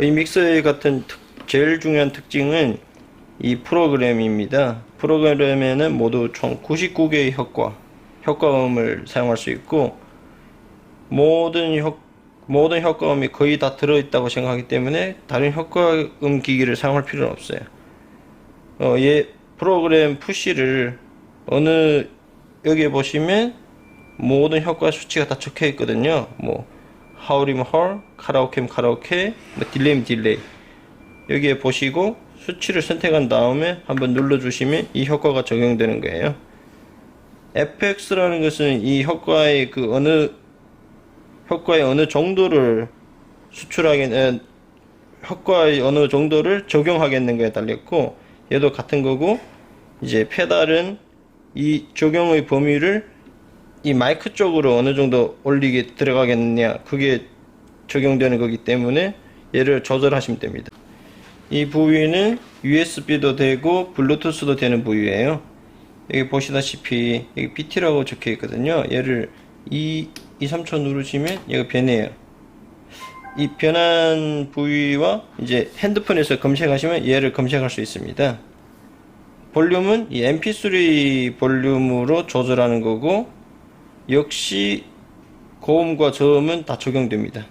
이 믹서의 같은 특- 제일 중요한 특징은 이 프로그램입니다. 프로그램에는 모두 총 99개의 효과, 효과음을 사용할 수 있고 모든 효 모든 효과음이 거의 다 들어있다고 생각하기 때문에 다른 효과음 기기를 사용할 필요는 없어요. 어, 얘 프로그램 푸시를 어느 여기에 보시면 모든 효과 수치가 다 적혀 있거든요. 뭐 하울이면 하울, 카라오케면 카라오케, 뭐 딜레이면 딜레이. 여기에 보시고 수치를 선택한 다음에 한번 눌러주시면 이 효과가 적용되는 거예요. FX라는 것은 이 효과의 그 어느 효과의 어느 정도를 수출하게 에, 효과의 어느 정도를 적용하겠는가에 달렸고 얘도 같은 거고 이제 페달은 이 적용의 범위를 이 마이크 쪽으로 어느 정도 올리게 들어가겠느냐 그게 적용되는 거기 때문에 얘를 조절하시면 됩니다. 이 부위는 USB도 되고 블루투스도 되는 부위예요. 여기 보시다시피 여기 BT라고 적혀 있거든요. 얘를 2, 2, 3초 누르시면 얘가 변해요. 이 변한 부위와 이제 핸드폰에서 검색하시면 얘를 검색할 수 있습니다. 볼륨은 이 MP3 볼륨으로 조절하는 거고 역시 고음과 저음은 다 적용됩니다.